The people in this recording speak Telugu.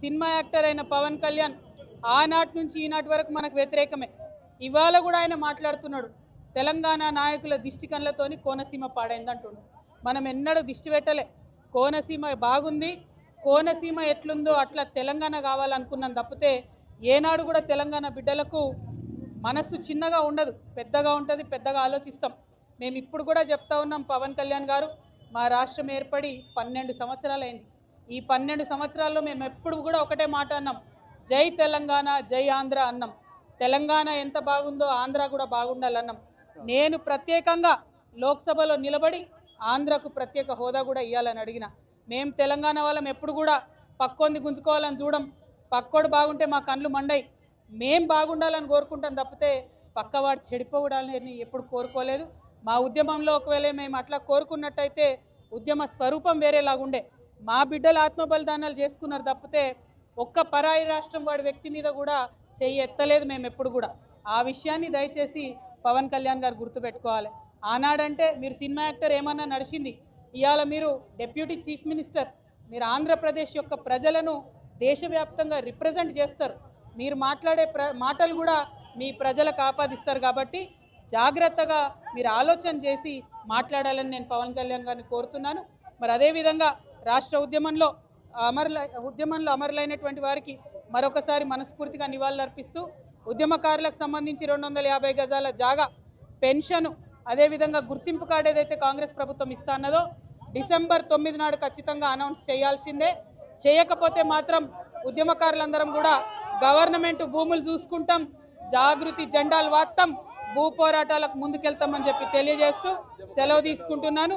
సినిమా యాక్టర్ అయిన పవన్ కళ్యాణ్ ఆనాటి నుంచి ఈనాటి వరకు మనకు వ్యతిరేకమే. ఇవాళ కూడా ఆయన మాట్లాడుతున్నాడు. తెలంగాణ నాయకుల దిష్టి కళ్ళతోని కోనసీమ పాడైంది మనం ఎన్నడూ దిష్టి పెట్టలే. కోనసీమ బాగుంది. కోనసీమ ఎట్లుందో అట్లా తెలంగాణ కావాలనుకున్నాం తప్పితే ఏనాడు కూడా తెలంగాణ బిడ్డలకు మనస్సు చిన్నగా ఉండదు. పెద్దగా ఉంటుంది పెద్దగా ఆలోచిస్తాం. మేము ఇప్పుడు కూడా చెప్తా ఉన్నాం పవన్ కళ్యాణ్ గారు మా రాష్ట్రం ఏర్పడి పన్నెండు సంవత్సరాలైంది. ఈ పన్నెండు సంవత్సరాల్లో మేము ఎప్పుడు కూడా ఒకటే మాట అన్నాం. జై తెలంగాణ జై ఆంధ్ర అన్నాం. తెలంగాణ ఎంత బాగుందో ఆంధ్ర కూడా బాగుండాలన్నాం. నేను ప్రత్యేకంగా లోక్సభలో నిలబడి ఆంధ్రకు ప్రత్యేక హోదా కూడా ఇవ్వాలని అడిగిన. మేము తెలంగాణ వాళ్ళం ఎప్పుడు కూడా పక్కొంది గుంజుకోవాలని చూడం. పక్కోడు బాగుంటే మా కళ్ళు మండయి మేం బాగుండాలని కోరుకుంటాం తప్పితే పక్కవాడు చెడిపోవడాలని ఎప్పుడు కోరుకోలేదు. మా ఉద్యమంలో ఒకవేళ మేము అట్లా కోరుకున్నట్టయితే ఉద్యమ స్వరూపం వేరేలాగుండే. మా బిడ్డలు ఆత్మబలిదానాలు చేసుకున్నారు తప్పితే ఒక్క పరాయి రాష్ట్రం వాడి వ్యక్తి మీద కూడా చెయ్యి ఎత్తలేదు మేము ఎప్పుడు కూడా. ఆ విషయాన్ని దయచేసి పవన్ కళ్యాణ్ గారు గుర్తుపెట్టుకోవాలి. ఆనాడంటే మీరు సినిమా యాక్టర్ ఏమన్నా నడిచింది. ఇవాళ మీరు డెప్యూటీ చీఫ్ మినిస్టర్ మీరు ఆంధ్రప్రదేశ్ యొక్క ప్రజలను దేశవ్యాప్తంగా రిప్రజెంట్ చేస్తారు. మీరు మాట్లాడే ప్ర మాటలు కూడా మీ ప్రజలకు ఆపాదిస్తారు కాబట్టి జాగ్రత్తగా మీరు ఆలోచన చేసి మాట్లాడాలని నేను పవన్ కళ్యాణ్ గారిని కోరుతున్నాను. మరి అదేవిధంగా రాష్ట్ర ఉద్యమంలో అమరుల ఉద్యమంలో అమరులైనటువంటి వారికి మరొకసారి మనస్ఫూర్తిగా నివాళులర్పిస్తూ ఉద్యమకారులకు సంబంధించి రెండు వందల యాభై గజాల జాగా పెన్షను అదేవిధంగా గుర్తింపు కార్డు ఏదైతే కాంగ్రెస్ ప్రభుత్వం ఇస్తా అన్నదో డిసెంబర్ తొమ్మిది నాడు ఖచ్చితంగా అనౌన్స్ చేయాల్సిందే. చేయకపోతే మాత్రం ఉద్యమకారులందరం కూడా గవర్నమెంట్ భూములు చూసుకుంటాం జాగృతి జెండాలు వాత్తం భూ పోరాటాలకు ముందుకెళ్తామని చెప్పి తెలియజేస్తూ సెలవు తీసుకుంటున్నాను.